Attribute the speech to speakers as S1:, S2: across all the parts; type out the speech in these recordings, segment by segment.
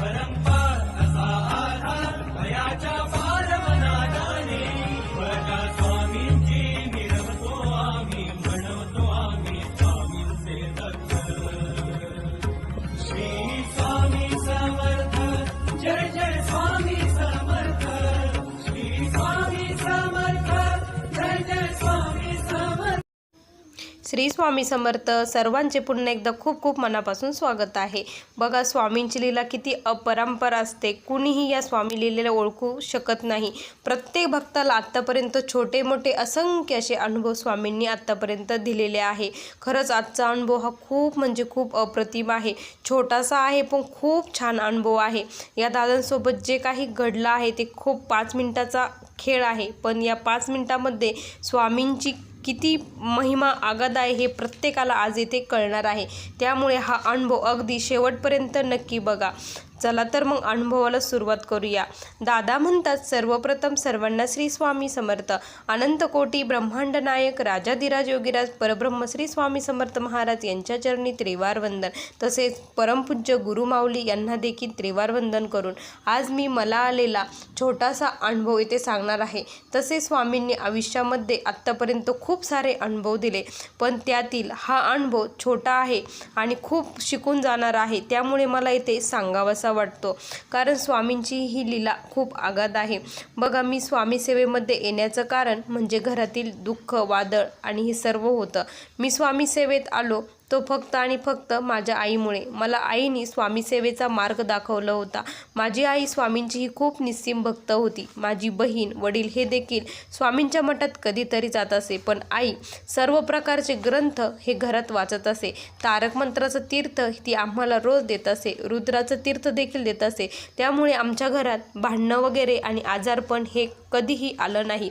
S1: परम श्री स्वामी समर्थ सर्वांचे पुन्हा एकदा खूप खूप मनापासून स्वागत आहे. बघा स्वामींची लीला किती अपरंपर असते. कुणीही या स्वामी लीलेला ओळखू शकत नाही. प्रत्येक भक्ताला आत्तापर्यंत छोटे मोठे असंख्य असे अनुभव स्वामींनी आत्तापर्यंत दिलेले आहे. खरंच आजचा अनुभव हा खूप म्हणजे खूप अप्रतिम आहे. छोटासा आहे पण खूप छान अनुभव आहे. या दादांसोबत जे काही घडलं आहे ते खूप पाच मिनिटाचा खेळ आहे. पण या पाच मिनिटामध्ये स्वामींची किती महिमा आगाध आहे हे प्रत्येकाला आज येथे कळणार आहे. त्यामुळे हा अनुभव अगदी शेवटपर्यंत नक्की बघा. चला तर मग अनुभवाला सुरुवात करूया. दादा म्हणतात सर्वप्रथम सर्वांना श्री स्वामी समर्थ. अनंत कोटी ब्रह्मांड नायक राजाधिराज योगीराज परब्रह्म श्री स्वामी समर्थ महाराज यांच्या चरणी त्रिवार वंदन तसेच परमपूज्य गुरुमाऊली यांना देखील त्रिवार वंदन करून आज मी मला आलेला छोटासा अनुभव येथे सांगणार आहे. तसे स्वामींनी आयुष्यामध्ये आत्तापर्यंत खूप सारे अनुभव दिले पण त्यातील हा अनुभव छोटा आहे आणि खूप शिकून जाणार आहे. त्यामुळे मला इथे सांगावासा वाटतो. कारण स्वामींची ही लीला खूप आघात आहे. बघा मी स्वामी सेवेमध्ये येण्याचं कारण म्हणजे घरातील दुःख वादळ आणि हे सर्व होतं. मी स्वामी सेवेत आलो तो फक्त आणि फक्त माझ्या आईमुळे. मला आईने स्वामीसेवेचा मार्ग दाखवला होता. माझी आई स्वामींची ही खूप निस्सीम भक्त होती. माझी बहीण वडील हे देखील स्वामींच्या मठात कधीतरी जात असे. पण आई सर्व प्रकारचे ग्रंथ हे घरात वाचत असे. तारक मंत्राचं तीर्थ ती आम्हाला रोज देत असे. रुद्राचं तीर्थ देखील देत असे. त्यामुळे आमच्या घरात भांडणं वगैरे आणि आजारपण हे कधीही आलं नाही.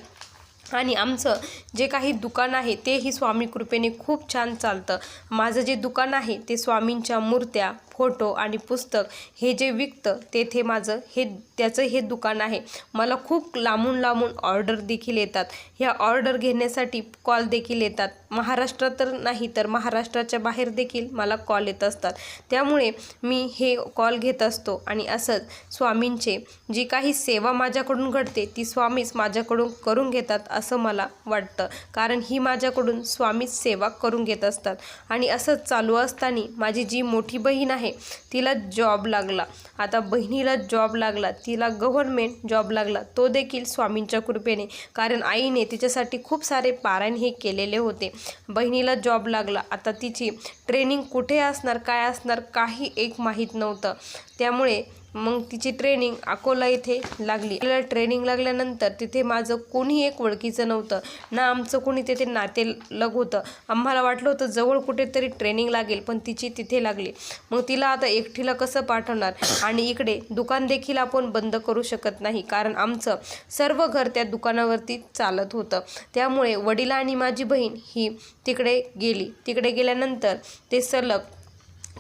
S1: आणि आमचं जे काही दुकान आहे तेही स्वामी कृपेने खूप छान चालतं. माझं जे दुकान आहे ते स्वामींच्या मूर्त्या फोटो आणि पुस्तक हे जे विकतं तेथे माझं हे त्याचं हे दुकान आहे. मला खूप लांबून लांबून ऑर्डर देखील येतात. ह्या ऑर्डर घेण्यासाठी कॉल देखील येतात. महाराष्ट्रात तर नाही तर महाराष्ट्राच्या बाहेर देखील मला कॉल येत असतात. त्यामुळे मी हे कॉल घेत असतो आणि असंच स्वामींचे जी काही सेवा माझ्याकडून घडते ती स्वामीच माझ्याकडून करून घेतात असं मला वाटतं. कारण ही माझ्याकडून स्वामीच सेवा करून घेत असतात. आणि असंच चालू असताना माझी जी मोठी बहीण आहे तिला जॉब लागला. आता बहिणीला जॉब लागला तिला गव्हर्नमेंट जॉब लागला तो देखील स्वामींच्या कृपेने. कारण आईने तिच्यासाठी खूप सारे पारायण हे केलेले होते. बहिणीला जॉब लागला. आता तिची ट्रेनिंग कुठे असणार काय असणार काही एक माहीत नव्हतं. त्यामुळे मग तिची ट्रेनिंग अकोला इथे लागली. आपल्याला ट्रेनिंग लागल्यानंतर तिथे माझं कोणी एक ओळखीचं नव्हतं. ना आमचं कोणी तिथे नाते लग होतं. आम्हाला वाटलं होतं जवळ कुठेतरी ट्रेनिंग लागेल पण तिची तिथे लागली. मग तिला आता एकटीला कसं पाठवणार? आणि इकडे दुकान देखील आपण बंद करू शकत नाही कारण आमचं सर्व घर त्या दुकानावरती चालत होतं. त्यामुळे वडील आणि माझी बहीण ही तिकडे गेली. तिकडे गेल्यानंतर ते सलग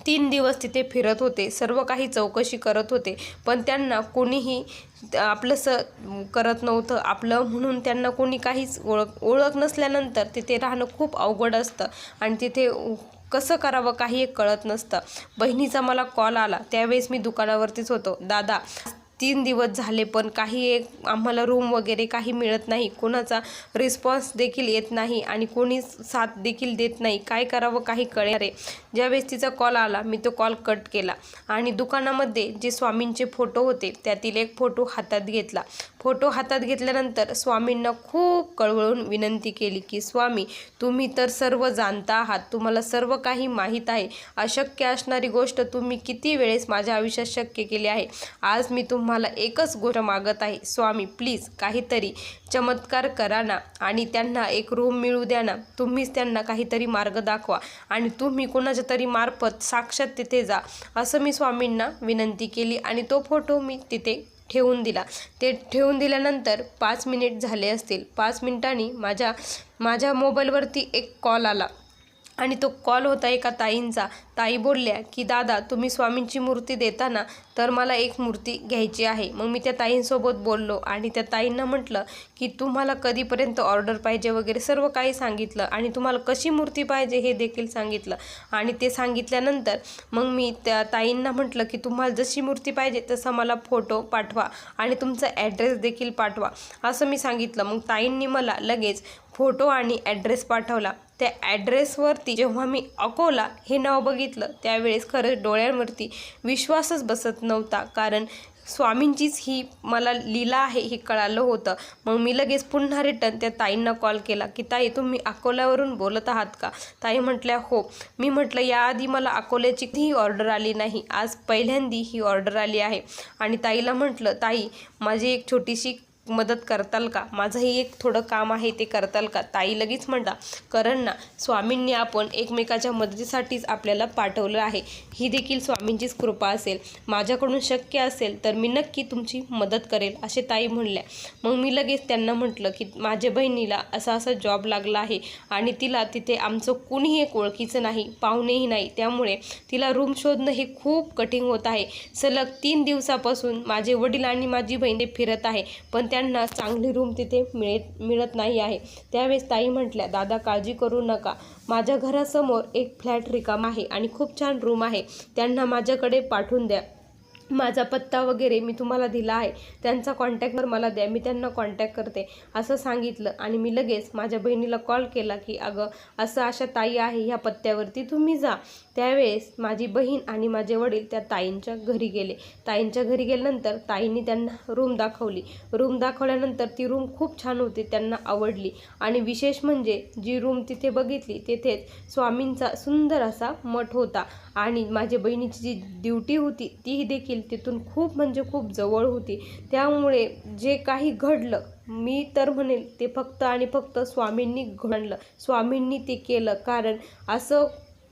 S1: तीन दिवस तिथे फिरत होते. सर्व काही चौकशी करत होते. पण त्यांना कोणीही आपलंसं करत नव्हतं. आपलं म्हणून त्यांना कोणी काहीच ओळख ओळख नसल्यानंतर तिथे राहणं खूप अवघड असतं. आणि तिथे कसं करावं काही एक कळत नसतं. बहिणीचा मला कॉल आला. त्यावेळेस मी दुकानावरतीच होतो. दादा तीन दिवस झाले पण काही एक आम्हाला रूम वगैरे काही मिळत नाही. कोणाचा रिस्पॉन्स देखील येत नाही आणि कोणी साथ देखील देत नाही. काय करावं काही कळे रे. ज्यावेळेस तिचा कॉल आला मी तो कॉल कट केला आणि दुकानामध्ये जे स्वामींचे फोटो होते त्यातील एक फोटो हातात घेतला. फोटो हातात घेतल्यानंतर स्वामींना खूप कळवळून विनंती केली की स्वामी तुम्ही तर सर्व जाणता आहात. तुम्हाला सर्व काही माहीत आहे. अशक्य असणारी गोष्ट तुम्ही किती वेळेस माझ्या आयुष्यात शक्य केली आहे? आज मी तुम्हाला एकच गोष्ट मागत आहे. स्वामी प्लीज काहीतरी चमत्कार करा ना आणि त्यांना एक रूम मिळू द्या ना. तुम्हीच त्यांना काहीतरी मार्ग दाखवा आणि तुम्ही कोणाच्या तरी मार्फत साक्षात तिथे जा. असं मी स्वामींना विनंती केली आणि तो फोटो मी तिथे ठेवून दिला. ते ठेवून दिल्यानंतर पाच मिनिट झाले असतील. पाच मिनिटांनी माझ्या माझ्या मोबाईलवरती एक कॉल आला. आणि तो कॉल होता एका ताईंचा. ताई बोलल्या की दादा तुम्ही स्वामींची मूर्ती देताना तर मला एक मूर्ती घ्यायची आहे. मग मी त्या ताईंसोबत बोललो आणि त्या ताईंना म्हटलं की तुम्हाला कधीपर्यंत ऑर्डर पाहिजे वगैरे सर्व काही सांगितलं आणि तुम्हाला कशी मूर्ती पाहिजे हे देखील सांगितलं. आणि ते सांगितल्यानंतर मग मी त्या ताईंना म्हटलं की तुम्हाला जशी मूर्ती पाहिजे तसा मला फोटो पाठवा आणि तुमचा ॲड्रेस देखील पाठवा. असं मी सांगितलं. मग ताईंनी मला लगेच फोटो आणि ॲड्रेस पाठवला. त्या ॲड्रेसवरती जेव्हा मी अकोला हे नाव बघितलं त्यावेळेस खरंच डोळ्यांवरती विश्वासच बसत नव्हता. कारण स्वामींचीच ही मला लीला आहे हे कळालं होतं. मग मी लगेच पुन्हा रिटर्न त्या ताईंना कॉल केला की ताई तुम्ही अकोल्यावरून बोलत आहात का? ताई म्हटल्या हो. मी म्हटलं याआधी मला अकोल्याची ही ऑर्डर आली नाही. आज पहिल्यांदी ही ऑर्डर आली आहे. आणि ताईला म्हटलं ताई माझी एक छोटीशी मदत करताल का? माझंही एक थोडं काम आहे ते करताल का? ताई लगेच म्हणता करण ना स्वामींनी आपण एकमेकाच्या मदतीसाठीच आपल्याला पाठवलं आहे. ही देखील स्वामींचीच कृपा असेल. माझ्याकडून शक्य असेल तर मी नक्की तुमची मदत करेल असे ताई म्हणल्या. मग मी लगेच त्यांना म्हटलं की माझ्या बहिणीला असा असा जॉब लागला आहे आणि तिला तिथे आमचं कुणीही एक ओळखीचं नाही पाहुणेही नाही. त्यामुळे तिला रूम शोधणं हे खूप कठीण होत आहे. सलग तीन दिवसापासून माझे वडील आणि माझी बहीण फिरत आहे. पण त्या त्यांना चांगली रूम तिथे मिळत मिळत नाही आहे. त्यावेळेस ताई म्हटल्या दादा काळजी करू नका. माझ्या घरासमोर एक फ्लॅट रिकाम आहे आणि खूप छान रूम आहे. त्यांना माझ्याकडे पाठवून द्या. माझा पत्ता वगैरे मी तुम्हाला दिला आहे त्यांचा कॉन्टॅक्टवर मला द्या मी त्यांना कॉन्टॅक्ट करते. असं सांगितलं आणि मी लगेच माझ्या बहिणीला कॉल केला की अगं असं अशा ताई आहे ह्या पत्त्यावरती तुम्ही जा. त्यावेळेस माझी बहीण आणि माझे वडील त्या ताईंच्या घरी गेले. ताईंच्या घरी गेल्यानंतर ताईंनी त्यांना रूम दाखवली. रूम दाखवल्यानंतर ती रूम खूप छान होती त्यांना आवडली. आणि विशेष म्हणजे जी रूम तिथे बघितली तेथेच स्वामींचा सुंदर असा मठ होता. आणि माझ्या बहिणीची जी ड्युटी होती तीही देखील तिथून खूप म्हणजे खूप जवळ होती. त्यामुळे जे काही घडलं मी तर म्हणेल ते फक्त आणि फक्त स्वामींनी घडलं. स्वामींनी ते केलं कारण असं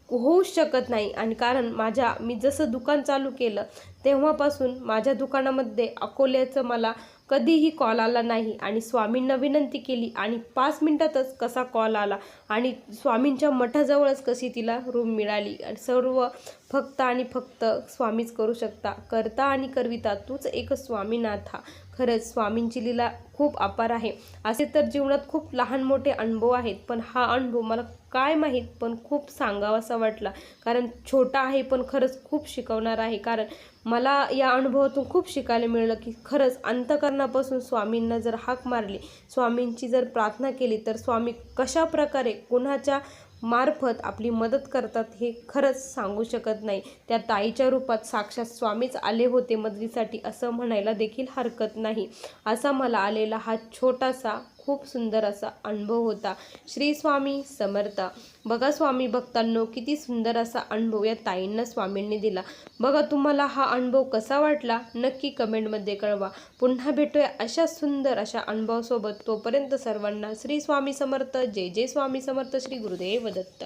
S1: होऊच शकत नाही. आणि कारण माझ्या मी जसं दुकान चालू केलं तेव्हापासून माझ्या दुकानामध्ये अकोल्याचं मला कधीही कॉल आला नाही. आणि स्वामींना विनंती केली आणि पाच मिनटातच कसा कॉल आला. आणि स्वामींच्या मठाजवळच कशी तिला रूम मिळाली. आणि सर्व फक्त आणि फक्त स्वामीच करू शकता. करता आणि करविता तूच एक स्वामीनाथा. खरंच स्वामींची लीला खूप अपार आहे. असे तर जीवनात खूप लहान मोठे अनुभव आहेत पण हा अनुभव मला काय माहीत पण खूप सांगावासा वाटला. कारण छोटा आहे पण खरंच खूप शिकवणार आहे. कारण मला या अनुभवातून खूप शिकायला मिळलं की खरंच अंतकरणापासून स्वामींना जर हाक मारली स्वामींची जर प्रार्थना केली तर स्वामी कशा प्रकारे कुणाच्या मार्फत आपली मदत करतात हे खरंच सांगू शकत नाही. त्या ताईच्या रूपात साक्षात स्वामीच आले होते मदतीसाठी असं म्हणायला देखील हरकत नाही. असा मला आलेला हा छोटासा खूप सुंदर असा अनुभव होता. श्री स्वामी समर्थ. बघा स्वामी भक्तांनो किती सुंदर असा अनुभव या ताईंना स्वामींनी दिला. बघा तुम्हाला हा अनुभव कसा वाटला? नक्की कमेंटमध्ये कळवा. पुन्हा भेटूया अशा सुंदर अशा अनुभवासोबत. तोपर्यंत सर्वांना श्री स्वामी समर्थ. जय जय स्वामी समर्थ. श्री गुरुदेव दत्त.